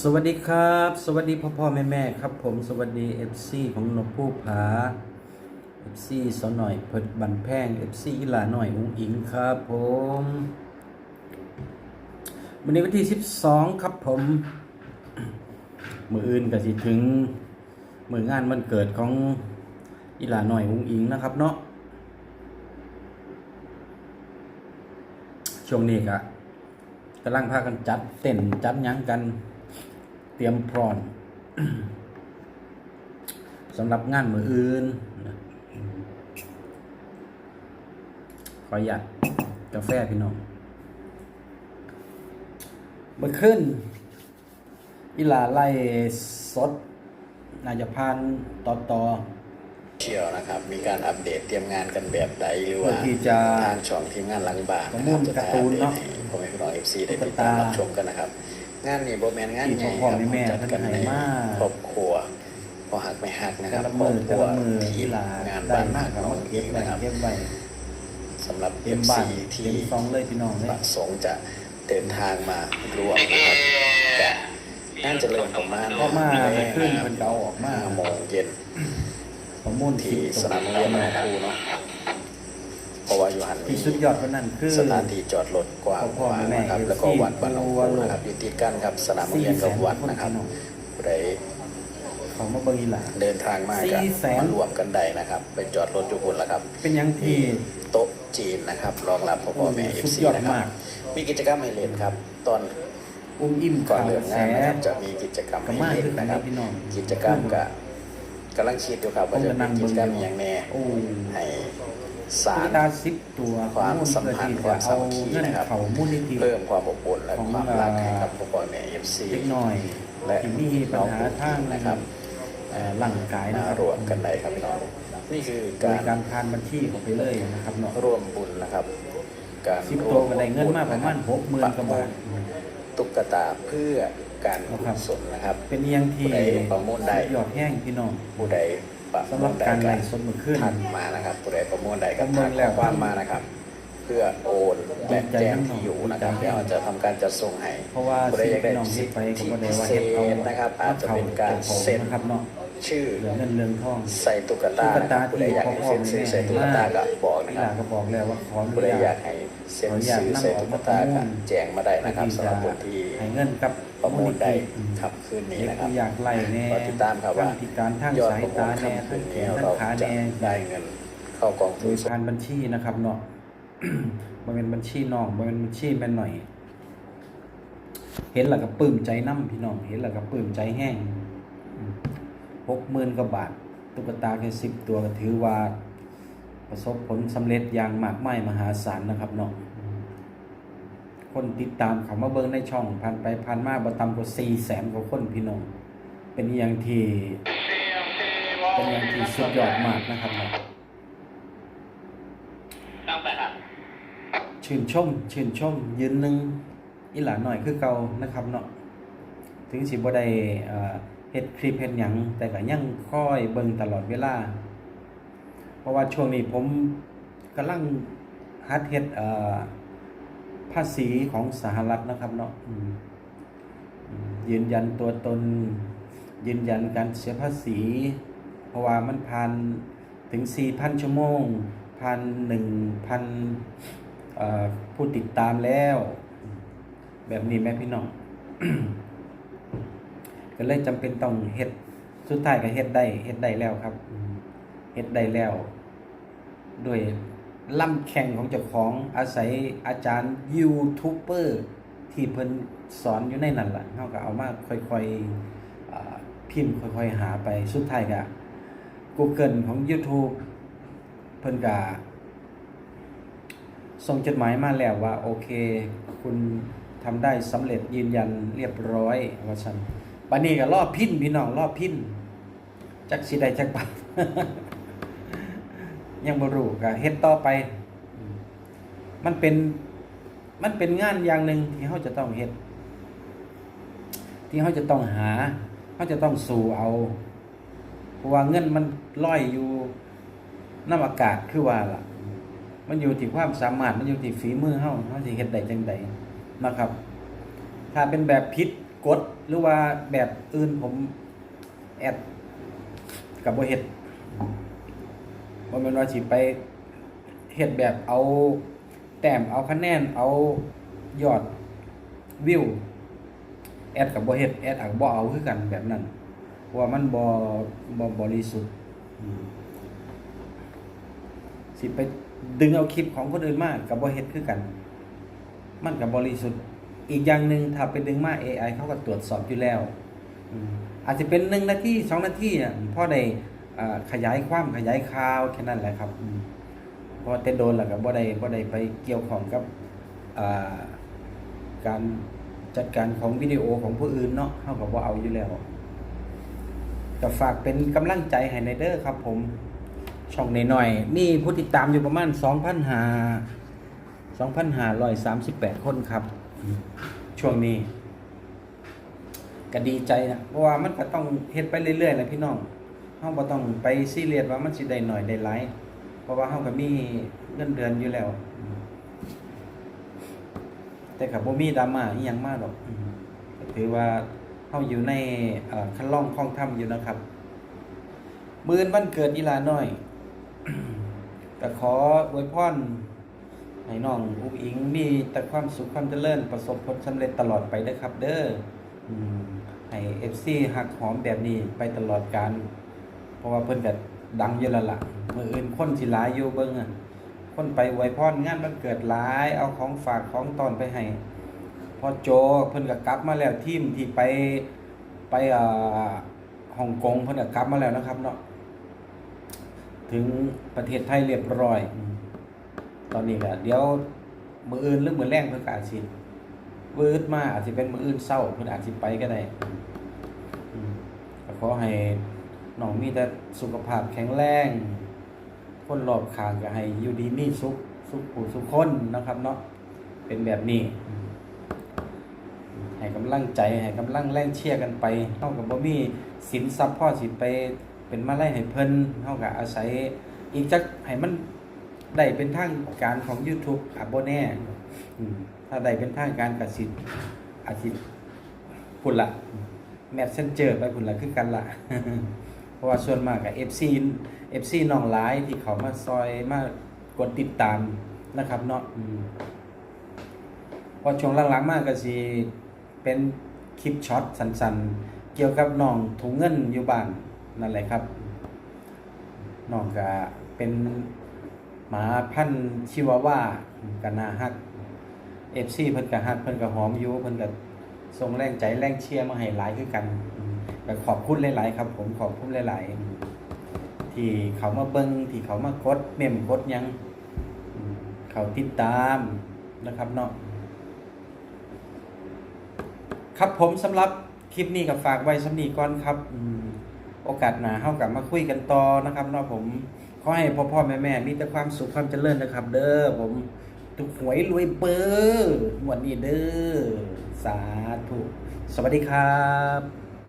สวัสดีครับ สวัสดีพ่อพ่อแม่แม่ครับ ผมสวัสดี FC ของนกผู้ผา FC สาวหน่อยเพิดบันแพง FC อีหลาหน่อยอุ้งอิงครับผมวันนี้วันที่ 12 ครับผม มืออื่นก็สิถึง มืองานวันเกิดของอีหลาหน่อยอุ้งอิงนะครับเนาะช่วงนี้ก็กำลังพากันจัดเต้นจัดยังกัน เตรียมพร้อมสำหรับงานมืออื่นนะขอหยัดกาแฟพี่น้องเมื่อขึ้นอีหลาไล่สดนายพานต่อต่อเที่ยวนะครับ มีการอัปเดตเตรียมงานกันแบบใดหรือเพื่อว่าที่จะทางช่องทีมงานหลังบ้านประนะมูครับลจะการ์ตูนเนาะให้พ่อแม่พี่น้องเอฟซีได้ตุ๊ติกดตามตารับชมกันนะครับ งานนี้โบแมนงานที่ใหญ่พ่อครับแม่จัดกันท่านในให้มาครอบครัวพอหักไม่หักนะคแต่รับละมือครอบครัวแต่ละมือทีอีมหลางานได้บ้านมากน้ก็องมาอิเก็บงไว้นะครับ เก็บไว้สำหรับ เตเอรียมฟบ้านซีเตที่รียมซองเลยพี่น้องเลยประสงค์จะเดินทางมาร่วมนะครับแต่น่าจะเริ่มประมาณเพราะมาไม่ขึ้นเพิ่นก็เอาออกมาห้าโมงเย็นประมูลที่ที่สนามโรงเรียนหนองคูเนาะ เพราะว่าอยู่หันที่สุดยอดกว่านั้นคือสถานที่จอดรถกว้างพ่อแม่นะครับเอฟซีแล้วก็วัดบ้านหนองคูนะครับอยู่ติดกันครับสนามโรงเรียนกับวัดนะครับผู้ใดเขามาเบิ่งอีหลาเดินทางมาก็สี่แสนมารวมกันได้นะครับ ไปจอดรถอยู่บนแล้วครับ เป็นหยังที่โต๊ะจีนนะครับ รองรับพ่อพ่อแม่เอฟสุดซียอดนะครับมากมีกิจกรรมให้เล่นครับ ตอนอุ้มอิ่มก่อนข่าวเริ่มแสงานนะครับจะมีกิจกรรมก็ให้มากเล่นขึ้นนะครับพี่น้องกิจกรรมกับกำลังคิดอยู่ครับว่าจะมีกิจกรรมอย่างแน่โอ้ให้ สาร ตาสิบตัวความสัมพันธ์ความสามัคคีเงินนะครับเขามูลนิธิเพิ่มความอบอุ่นและของความรักให้กับพ่อพ่อแม่เอฟซีเล็กน้อยและที่มีปัญหาทางนะครับเอ่อร่างกายนะมาครับรวมกันได้ครับพี่น้องนี่คือโดกายรการทานบัญชีเข้าไปเลยนะครับเนาะร่วมบุญนะครับการสิบตัวก็ได้เงินมาประมาณหกหมื่นกว่าบาทตุ๊กตาเพื่อการกุครับศลนะครับ เป็นเอียงที่ผู้ใดประมูลได้สุยอดแห้งพี่น้องผู้ใด ประสำหรับการไล่สดเมื่อคืนทักมานะครับผู้ใดประมูลใดก็ประมูทัลกแล้วข้อความมานะครับ เพื่อโอนและดีใจแจ้งน้ำหนองที่อยู่นะครับดีใจเดี๋ยวเราจะทำการจัดส่งให้เพราะว่าผู้ใดอยากได้สิ่งที่น้องเฮ็สิดทไปก็ธิบ่ได้พิว่าเศเฮ็ดเอาษนะครับอาจจะเป็นการเซ็นนะครับเนาะ ชื่อเหลือเงินเรืองทองใส่ตุ๊กตาตุ๊กนะคตารับผู้ใดที่อยากพ่อให้พ่อเซ็นแม่ชื่อใส่ตุ๊กตาก็บอกนี่นะคหรัลาบก็บอกแล้วว่าขออนุผู้ใดอญายยากให้เซ็นชื่อใส่ตุ๊กตาก็แจ้งมาได้นะครับสำหรับคนที่ให้เงินกับประมูลได้อืมครับคืนนี้เด็กนะครับผู้อยากไล่แน่รอติดตามครับว่าทั้งพิการทางยอดสายประมูตาลแน่ค่ำคืทั้งนแขนี้นทั้เรางขาจะแน่ได้เงิน เข้ากองโดทุนยผ่านบัญชีนะครับเนาะมันเป็นบัญชีน้องมันเป็นบัญชีแม่นหน่อย เห็นแล้วก็ปลื้มใจน้ำพี่น้อง เห็นแล้วก็ปลื้มใจแห้ง หกหมื่นกว่าบาท ตุ๊กตาแค่สิบตัวก็ถือว่า ประสบผลสำเร็จอย่างมากมายมหาศาลนะครับเนาะคนติดตามเขามาเบิ่งในช่องผ่านไปผ่านมาบ่ต่ำกว่าสี่แสนกว่าคนพี่น้อง เป็นอหย่างที่เป็นอย่างที่สุดยอดมากนะครับเนาะชื่นชมชื่นชมยืนหนึ่งอีหลาหน่อยคือเก่านะครับเนาะถึงสิบ่ได้เอ่อ เฮ็ดคลิปเฮ็ดหยังแต่ก็ยังคอยเบิ่งตลอดเวลา เพราะว่าช่วงนี้ผมกำลังฮัดเฮ็ดเอ่อภาษีของสหรัฐนะครับเนาะยืนยันตัวตน ยืนยันการเสียภาษี เพราะว่ามันผ่านถึง 4,000 ชั่วโมงผ่าน1,000ผู้ติดตามแล้ว แบบนี้แม่พี่น้อง ก็เลยจำเป็นต้องเฮ็ดสุดท้ายก็เฮ็ดได้เฮ็ดได้แล้วครับเฮ็ดได้แล้วด้วยล่ำแข่งของเจ้าของอาศัยอาจารย์ยูทูบเบอร์ที่เพิ่นสอนอยู่ในนั่นล่ะเฮาก็เอามาค่อยๆอพิมพ์ค่อยๆหาไปสุดท้ายก็ Google ของ YouTube เพิ่นก็ส่งจดหมายมาแล้วว่า โอเค คุณทำได้สำเร็จยืนยันเรียบร้อยว่าซั่น บัดนี้ก็รอบพินพี่น้องรอบพินจักสิไดจักบาทยังบ่รู้ก็เฮ็ดต่อไป มันเป็น มันเป็นงานอย่างหนึ่งที่เขาจะต้องเฮ็ด ที่เขาจะต้องหาเขาจะต้องสู่เอา เพราะว่าเงินมันลอยอยู่น้ำอากาศคือว่าล่ะ มันอยู่ที่ความสามารถ มันอยู่ที่ฝีมือเฮาเฮาสิเฮ็ดได้จังใดนะครับ ถ้าเป็นแบบผิด กดหรือว่าแบบอื่นผมแอดกับบ่เฮ็ดบ่แม่นว่าสิไปเฮ็ดแบบเอาแต้มเอาคะแนนเอายอดวิวแอดกับบ่เฮ็ดแอดอักบ่เอาคือกันแบบนั้นเพราะว่ามันบ่บ่บริสุทธิ์อืมสิไปดึงเอาคลิปของคนอื่นมากับบ่เฮ็ดคือกัน มันกับบริสุทธิ์ อีกอย่างหนึ่งถ้าไปดึงมา AI เขาก็ตรวจสอบอยู่แล้วอืมอาจจะเป็นหนึ่งนาทีสองนาทีอะพ่อได้อ่าขยายความขยายข่าวแค่นั้นแหละครับอืมเพราะแต่โดนแล้วก็บ่ได้บ่ได้ไปเกี่ยวข้องกับอ่าการจัดการของวิดีโอของผู้อื่นเนาะเฮาก็บ่เอาอยู่แล้วก็ฝากเป็นกำลังใจให้ในเด้อครับ ผม ช่องน้อยๆมีผู้ติดตามอยู่ประมาณ 2,500 2,538 คนครับ ช่วงนี้ก็ดีใจนะเพราะว่ามันก็ต้องเฮ็ดไปเรื่อยๆนะพี่น้องเฮาบ่ต้องไปซีเรียสว่ามันสิได้หน่อยได้หลายเพราะว่าเฮาก็มีเงินเดือนอยู่แล้ว แต่ก็บ่มีดราม่าอีหยังมากหรอกถือว่าเฮาอยู่ในคันล่องคลองถ้ำอยู่นะครับมื้อนวันเกิดอีลาน้อยก็ขออวยพร ให้น้องอุ้งอิงมีแต่ความสุขความเจริญประสบผลสำเร็จตลอดไปเด้อครับ เด้ออืมให้ FC หักหอมแบบนี้ไปตลอดกาลเพราะว่าเพิ่นก็ดังอยู่แล้วล่ะมืออื่นคนสิหลายอยู่เบิ่งอะคนไปอวพรงานวันเกิดหลาย เอาของฝากของตอนไปให้พอโจเพิ่นก็กลับมาแล้วทีมที่ไปไปอ่อฮ่องกงเพิ่นก็กลับมาแล้วนะครับเนาะถึงประเทศไทยเรียบร้อยอ ตอนนี้ก็เดี๋ยวมืออื่นหรือมือแรงเพิ่นก็อาจสิวืดมาอาจสิเป็นมืออื่นเศร้าเพิ่นอาจสิไปก็ได้ก็ขอให้น้องมีแต่สุขภาพแข็งแรง คนรอบข้างก็ให้อยู่ดีมีสุขสุขผู้สุขคนนะครับเนาะเป็นแบบนี้ ให้กำลังใจให้กำลังแรงเชียร์กันไปเฮาก็บ่มีสินทรัพย์พ่อสิไปเป็นมาไล่ให้เพิ่นเฮาก็อาศัยอีกจักให้มัน ได้เป็นทางการของ YouTube อาบ่แน่ถ้าได้เป็นทางการก็สิอาจสิพุ่นละ Messenger ไปพุ่นละคือกันละเพราะว่าส่วนมากก็ FC FC น้องหลายที่เขามาซอยมากดติดตามนะครับเนาะพอช่วงหลังๆมากก็สิเป็นคลิปช็อตสั้นๆ เกี่ยวกับน้องถุงเงินอยู่บ้านนั่นแหละครับน้องก็เป็น หมาพันชิวาว่ากันนาฮักเอฟซีเพิ่นก็ฮักเพิ่นก็หอมยูเพิ่นก็ส่งแรงใจแรงเชียร์มาให้หลายคือกันอืมก็ขอบคุณหลาย ๆ ครับ ผมขอบคุณหลาย ๆ ที่เขามาเบิ่งที่เขามากดเมมกดยังเขาติดตามนะครับเนาะครับผมสำหรับคลิปนี้ก็ฝากไว้สำนีก่อนครับ โอกาสหนาเฮากับมาคุยกันต่อนะครับเนาะผม ขอให้พ่อพ่อแม่แม่มีแต่ความสุขความเจริญนะครับ เด้อผมถูกหวยรวยเบอร์วันนี้เด้อสาธุ สวัสดีครับ